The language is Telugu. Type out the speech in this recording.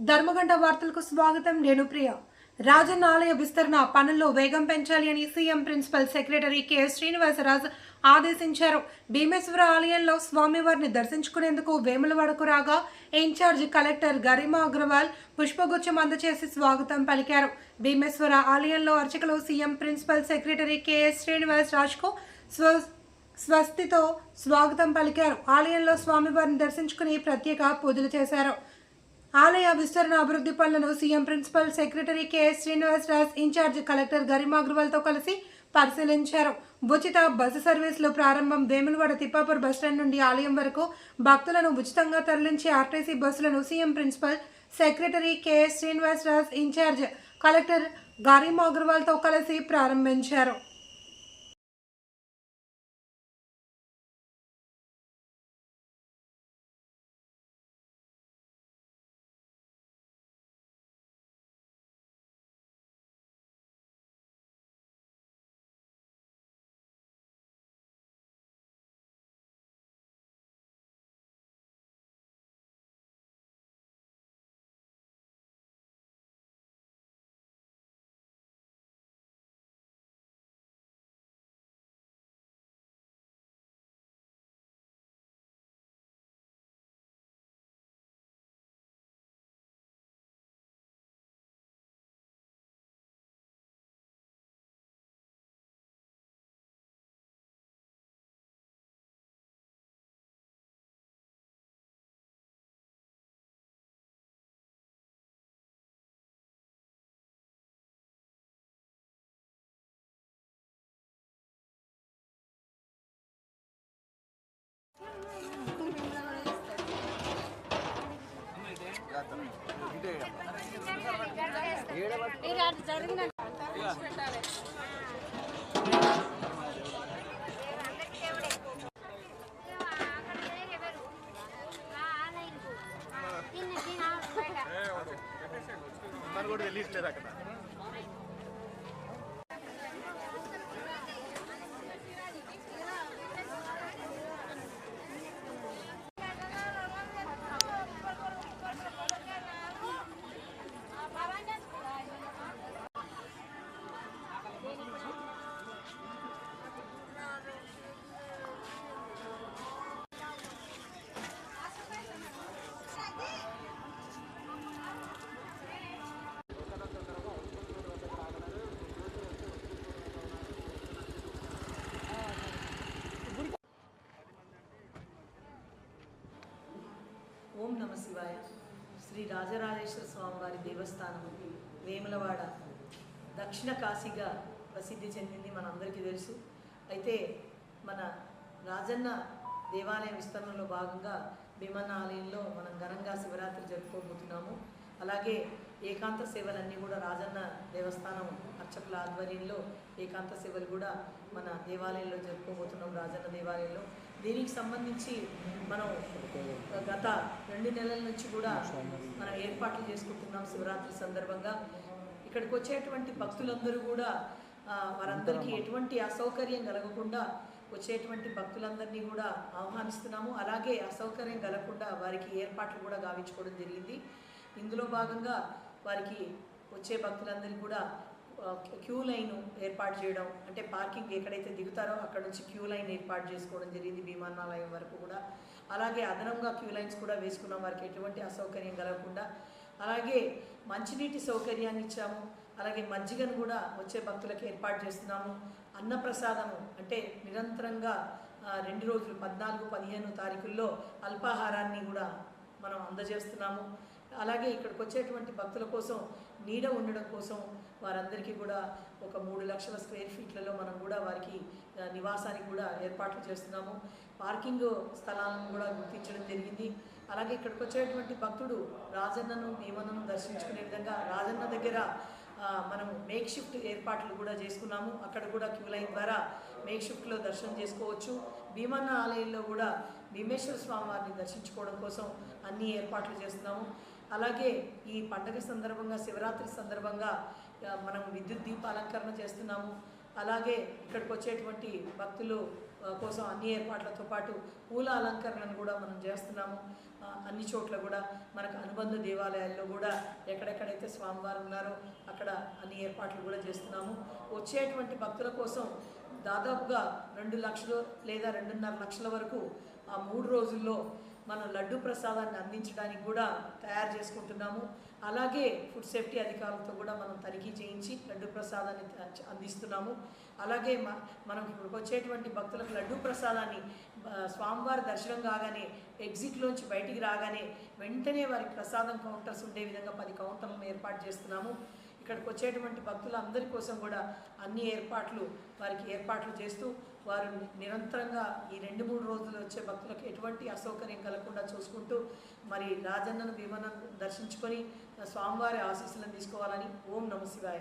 ధర్మగంట వార్తలకు స్వాగతం. నేను ప్రియ. రాజన్న ఆలయ విస్తరణ పనుల్లో వేగం పెంచాలి అని CM principal secretary K. Srinivasaraju ఆదేశించారు. భీమేశ్వర ఆలయంలో స్వామివారిని దర్శించుకునేందుకు వేములవాడకు రాగా ఇన్ఛార్జ్ కలెక్టర్ గరిమా అగ్రవాల్ పుష్పగుచ్చం అందచేసి స్వాగతం పలికారు. భీమేశ్వర ఆలయంలో అర్చకులు CM principal secretary KS Srinivas రాజ్కు స్వ స్వస్తితో స్వాగతం పలికారు. ఆలయంలో స్వామివారిని దర్శించుకుని ప్రత్యేక పూజలు చేశారు. ఆలయ విస్తరణ అభివృద్ధి పనులను CM principal secretary KS Srinivasaraj in charge collector Garima అగ్రవాల్తో కలిసి పరిశీలించారు. ఉచిత బస్సు సర్వీసులు ప్రారంభం వేములవాడ తిప్పాపూర్ బస్టాండ్ నుండి ఆలయం వరకు భక్తులను ఉచితంగా తరలించే ఆర్టీసీ బస్సులను CM principal secretary KS Srinivasaraj in charge collector Garima అగ్రవాల్తో కలిసి ప్రారంభించారు. మరి కూడా తెలియట్లేదు అక్కడ? ఓం నమ శివాయ. శ్రీ రాజరాజేశ్వర స్వామివారి దేవస్థానం వేములవాడ దక్షిణ కాశీగా ప్రసిద్ధి చెందింది మనందరికీ తెలుసు. అయితే మన రాజన్న దేవాలయ విస్తరణలో భాగంగా భీమన్న ఆలయంలో మనం ఘనంగా శివరాత్రి జరుపుకోబోతున్నాము. అలాగే ఏకాంత సేవలన్నీ కూడా రాజన్న దేవస్థానం అర్చకుల ఆధ్వర్యంలో ఏకాంత సేవలు కూడా మన దేవాలయంలో జరుపుకోబోతున్నాం రాజన్న దేవాలయంలో. దీనికి సంబంధించి మనం గత రెండు నెలల నుంచి కూడా మనం ఏర్పాట్లు చేసుకుంటున్నాం శివరాత్రి సందర్భంగా. ఇక్కడికి వచ్చేటువంటి భక్తులందరూ కూడా వారందరికీ ఎటువంటి అసౌకర్యం కలగకుండా వచ్చేటువంటి భక్తులందరినీ కూడా ఆహ్వానిస్తున్నాము. అలాగే అసౌకర్యం కలగకుండా వారికి ఏర్పాట్లు కూడా గావించుకోవడం జరిగింది. ఇందులో భాగంగా వారికి వచ్చే భక్తులందరికీ కూడా క్యూ లైన్ ఏర్పాటు చేయడం అంటే పార్కింగ్ ఎక్కడైతే దిగుతారో అక్కడ నుంచి క్యూ లైన్ ఏర్పాటు చేసుకోవడం జరిగింది విమానాలయం వరకు కూడా. అలాగే అదనంగా క్యూ లైన్స్ కూడా వేసుకున్నాం. వారికి ఎటువంటి అసౌకర్యం కలగకుండా. అలాగే మంచినీటి సౌకర్యాన్ని ఇచ్చాము. అలాగే మజ్జిగను కూడా వచ్చే భక్తులకు ఏర్పాటు చేస్తున్నాము. అన్నప్రసాదము అంటే నిరంతరంగా రెండు రోజులు పద్నాలుగు పదిహేను తారీఖుల్లో అల్పాహారాన్ని కూడా మనం అందజేస్తున్నాము. అలాగే ఇక్కడికి వచ్చేటువంటి భక్తుల కోసం నీడ ఉండడం కోసం వారందరికీ కూడా ఒక మూడు లక్షల స్క్వేర్ ఫీట్లలో మనం కూడా వారికి నివాసానికి కూడా ఏర్పాట్లు చేస్తున్నాము. పార్కింగ్ స్థలాలను కూడా గుర్తించడం జరిగింది. అలాగే ఇక్కడికి వచ్చేటువంటి భక్తుడు రాజన్నను భీమన్నను దర్శించుకునే విధంగా రాజన్న దగ్గర మనము మనం మేక్ షిఫ్ట్ ఏర్పాట్లు కూడా చేసుకున్నాము. అక్కడ కూడా క్యూ లైన్ ద్వారా మేక్ షిఫ్ట్లో దర్శనం చేసుకోవచ్చు. భీమన్న ఆలయంలో కూడా భీమేశ్వర స్వామి వారిని దర్శించుకోవడం కోసం అన్ని ఏర్పాట్లు చేస్తున్నాము. అలాగే ఈ పండగ సందర్భంగా శివరాత్రి సందర్భంగా మనం విద్యుత్ దీపాలంకరణ చేస్తున్నాము. అలాగే ఇక్కడికి వచ్చేటువంటి భక్తులు కోసం అన్ని ఏర్పాట్లతో పాటు పూల అలంకరణను కూడా మనం చేస్తున్నాము. అన్ని చోట్ల కూడా మనకు అనుబంధ దేవాలయాల్లో కూడా ఎక్కడెక్కడైతే స్వామివారు ఉన్నారో అక్కడ అన్ని ఏర్పాట్లు కూడా చేస్తున్నాము. వచ్చేటువంటి భక్తుల కోసం దాదాపుగా రెండు లక్షలు లేదా రెండున్నర లక్షల వరకు ఆ మూడు రోజుల్లో మనం లడ్డు ప్రసాదాన్ని అందించడానికి కూడా తయారు చేసుకుంటున్నాము. అలాగే ఫుడ్ సేఫ్టీ అధికారులతో కూడా మనం తనిఖీ చేయించి లడ్డు ప్రసాదాన్ని అందిస్తున్నాము. అలాగే మనం ఇప్పుడు వచ్చేటువంటి భక్తులకు లడ్డు ప్రసాదాన్ని స్వామివారి దర్శనం కాగానే ఎగ్జిట్లోంచి బయటికి రాగానే వెంటనే వారికి ప్రసాదం కౌంటర్స్ ఉండే విధంగా పది కౌంటర్లను ఏర్పాటు చేస్తున్నాము. ఇక్కడికి వచ్చేటువంటి భక్తులందరి కోసం కూడా అన్ని ఏర్పాట్లు వారికి ఏర్పాట్లు చేస్తూ వారు నిరంతరంగా ఈ రెండు మూడు రోజులు వచ్చే భక్తులకు ఎటువంటి అసౌకర్యం కలగకుండా చూసుకుంటూ మరి రాజన్నను భీమన్నను దర్శించుకొని స్వామివారి ఆశీస్సులను తీసుకోవాలని ఓం నమ శివాయ.